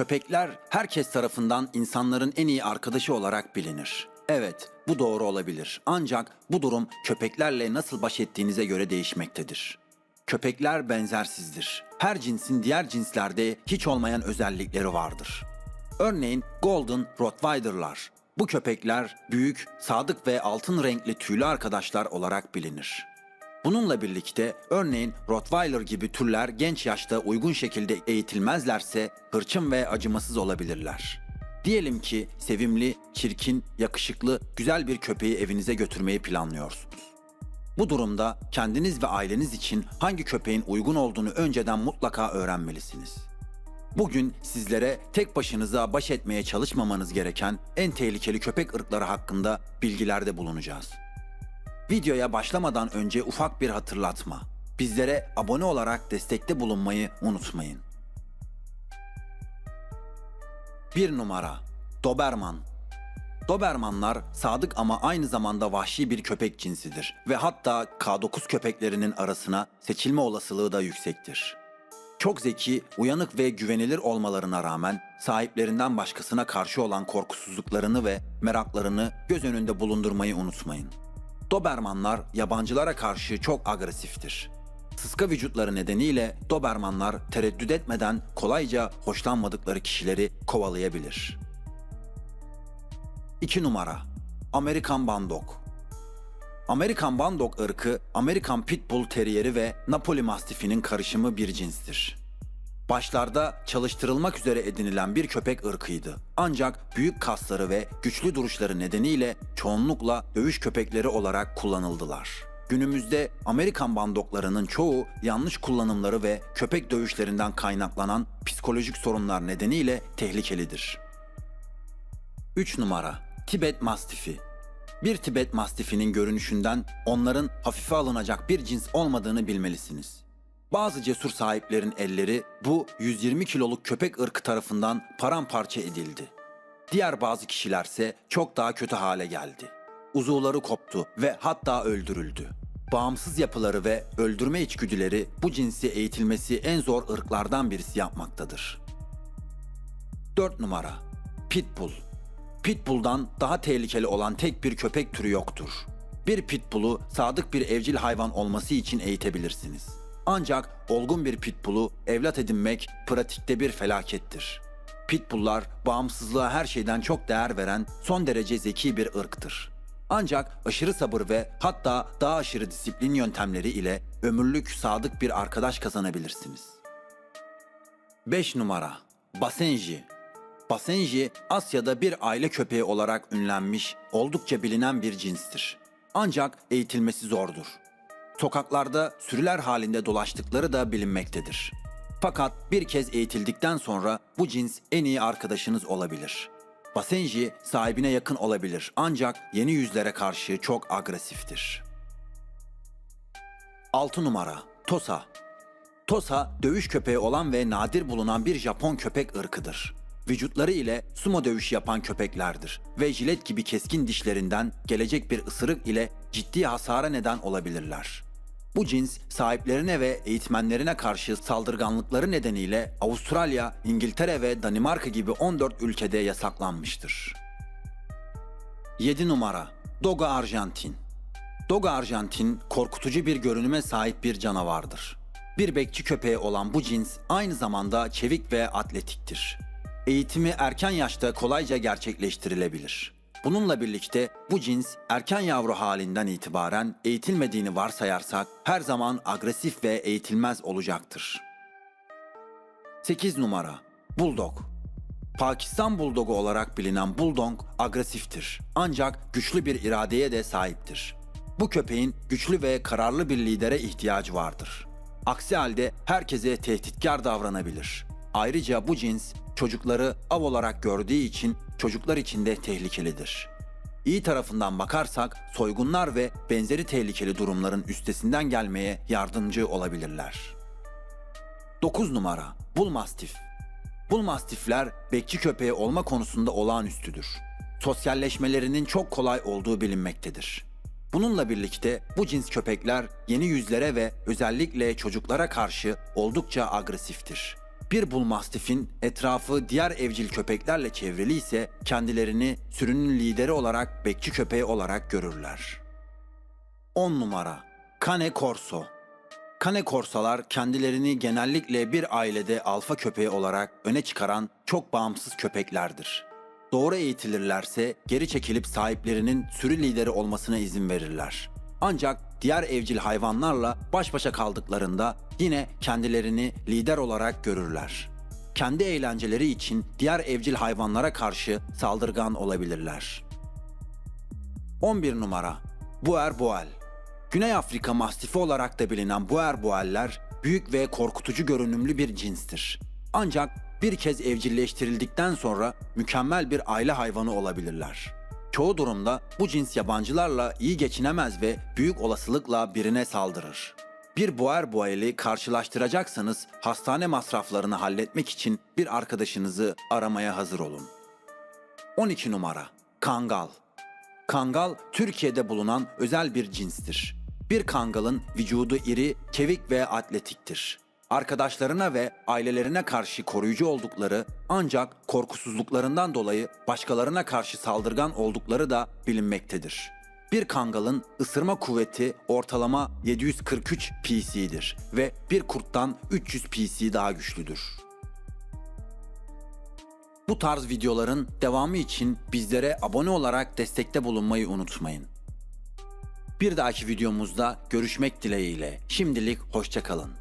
Köpekler herkes tarafından insanların en iyi arkadaşı olarak bilinir. Evet, bu doğru olabilir. Ancak bu durum köpeklerle nasıl baş ettiğinize göre değişmektedir. Köpekler benzersizdir. Her cinsin diğer cinslerde hiç olmayan özellikleri vardır. Örneğin Golden Rottweiler'lar. Bu köpekler büyük, sadık ve altın renkli tüylü arkadaşlar olarak bilinir. Bununla birlikte örneğin Rottweiler gibi türler genç yaşta uygun şekilde eğitilmezlerse hırçın ve acımasız olabilirler. Diyelim ki sevimli, çirkin, yakışıklı, güzel bir köpeği evinize götürmeyi planlıyorsunuz. Bu durumda kendiniz ve aileniz için hangi köpeğin uygun olduğunu önceden mutlaka öğrenmelisiniz. Bugün sizlere tek başınıza baş etmeye çalışmamanız gereken en tehlikeli köpek ırkları hakkında bilgilerde bulunacağız. Videoya başlamadan önce ufak bir hatırlatma. Bizlere abone olarak destekte bulunmayı unutmayın. 1 numara Doberman Dobermanlar sadık ama aynı zamanda vahşi bir köpek cinsidir ve hatta K9 köpeklerinin arasına seçilme olasılığı da yüksektir. Çok zeki, uyanık ve güvenilir olmalarına rağmen sahiplerinden başkasına karşı olan korkusuzluklarını ve meraklarını göz önünde bulundurmayı unutmayın. Dobermanlar yabancılara karşı çok agresiftir. Sıska vücutları nedeniyle Dobermanlar tereddüt etmeden kolayca hoşlanmadıkları kişileri kovalayabilir. 2 numara Amerikan Bandog Amerikan Bandog ırkı Amerikan Pitbull Terrieri ve Napoli Mastifinin karışımı bir cinstir. Başlarda çalıştırılmak üzere edinilen bir köpek ırkıydı. Ancak büyük kasları ve güçlü duruşları nedeniyle çoğunlukla dövüş köpekleri olarak kullanıldılar. Günümüzde Amerikan bandoklarının çoğu yanlış kullanımları ve köpek dövüşlerinden kaynaklanan psikolojik sorunlar nedeniyle tehlikelidir. 3 numara Tibet Mastifi Bir Tibet Mastifinin görünüşünden onların hafife alınacak bir cins olmadığını bilmelisiniz. Bazı cesur sahiplerin elleri bu 120 kiloluk köpek ırkı tarafından paramparça edildi. Diğer bazı kişilerse çok daha kötü hale geldi. Uzuvları koptu ve hatta öldürüldü. Bağımsız yapıları ve öldürme içgüdüleri bu cinsi eğitilmesi en zor ırklardan birisi yapmaktadır. 4 numara Pitbull Pitbull'dan daha tehlikeli olan tek bir köpek türü yoktur. Bir pitbull'u sadık bir evcil hayvan olması için eğitebilirsiniz. Ancak olgun bir pitbull'u evlat edinmek pratikte bir felakettir. Pitbull'lar bağımsızlığa her şeyden çok değer veren son derece zeki bir ırktır. Ancak aşırı sabır ve hatta daha aşırı disiplin yöntemleri ile ömürlük sadık bir arkadaş kazanabilirsiniz. 5 numara Basenji Basenji Asya'da bir aile köpeği olarak ünlenmiş, oldukça bilinen bir cinstir. Ancak eğitilmesi zordur. Sokaklarda sürüler halinde dolaştıkları da bilinmektedir. Fakat bir kez eğitildikten sonra bu cins en iyi arkadaşınız olabilir. Basenji sahibine yakın olabilir ancak yeni yüzlere karşı çok agresiftir. 6 numara Tosa Tosa dövüş köpeği olan ve nadir bulunan bir Japon köpek ırkıdır. Vücutları ile sumo dövüşü yapan köpeklerdir ve jilet gibi keskin dişlerinden gelecek bir ısırık ile ciddi hasara neden olabilirler. Bu cins sahiplerine ve eğitmenlerine karşı saldırganlıkları nedeniyle Avustralya, İngiltere ve Danimarka gibi 14 ülkede yasaklanmıştır. 7 numara Dogo Arjantin Dogo Arjantin korkutucu bir görünüme sahip bir canavardır. Bir bekçi köpeği olan bu cins aynı zamanda çevik ve atletiktir. Eğitimi erken yaşta kolayca gerçekleştirilebilir. Bununla birlikte bu cins erken yavru halinden itibaren eğitilmediğini varsayarsak her zaman agresif ve eğitilmez olacaktır. 8 numara Bulldog Pakistan Bulldogu olarak bilinen Bulldog agresiftir ancak güçlü bir iradeye de sahiptir. Bu köpeğin güçlü ve kararlı bir lidere ihtiyacı vardır. Aksi halde herkese tehditkar davranabilir. Ayrıca bu cins çocukları av olarak gördüğü için çocuklar için de tehlikelidir. İyi tarafından bakarsak soygunlar ve benzeri tehlikeli durumların üstesinden gelmeye yardımcı olabilirler. 9 numara Bull Mastiffler bekçi köpeği olma konusunda olağanüstüdür. Sosyalleşmelerinin çok kolay olduğu bilinmektedir. Bununla birlikte bu cins köpekler yeni yüzlere ve özellikle çocuklara karşı oldukça agresiftir. Bir Bull Mastiff'in etrafı diğer evcil köpeklerle çevrili ise kendilerini sürünün lideri olarak bekçi köpeği olarak görürler. 10 numara Cane Corso Cane Corso'lar kendilerini genellikle bir ailede alfa köpeği olarak öne çıkaran çok bağımsız köpeklerdir. Doğru eğitilirlerse geri çekilip sahiplerinin sürü lideri olmasına izin verirler. Ancak diğer evcil hayvanlarla baş başa kaldıklarında yine kendilerini lider olarak görürler. Kendi eğlenceleri için diğer evcil hayvanlara karşı saldırgan olabilirler. 11 numara Boer Boel Güney Afrika Mastifi olarak da bilinen Boer Boeller büyük ve korkutucu görünümlü bir cinstir. Ancak bir kez evcilleştirildikten sonra mükemmel bir aile hayvanı olabilirler. Çoğu durumda bu cins yabancılarla iyi geçinemez ve büyük olasılıkla birine saldırır. Bir Boer Boel'i karşılaştıracaksanız hastane masraflarını halletmek için bir arkadaşınızı aramaya hazır olun. 12 numara Kangal Kangal Türkiye'de bulunan özel bir cinstir. Bir kangalın vücudu iri, çevik ve atletiktir. Arkadaşlarına ve ailelerine karşı koruyucu oldukları ancak korkusuzluklarından dolayı başkalarına karşı saldırgan oldukları da bilinmektedir. Bir kangalın ısırma kuvveti ortalama 743 PC'dir ve bir kurttan 300 PC daha güçlüdür. Bu tarz videoların devamı için bizlere abone olarak destekte bulunmayı unutmayın. Bir dahaki videomuzda görüşmek dileğiyle. Şimdilik hoşçakalın.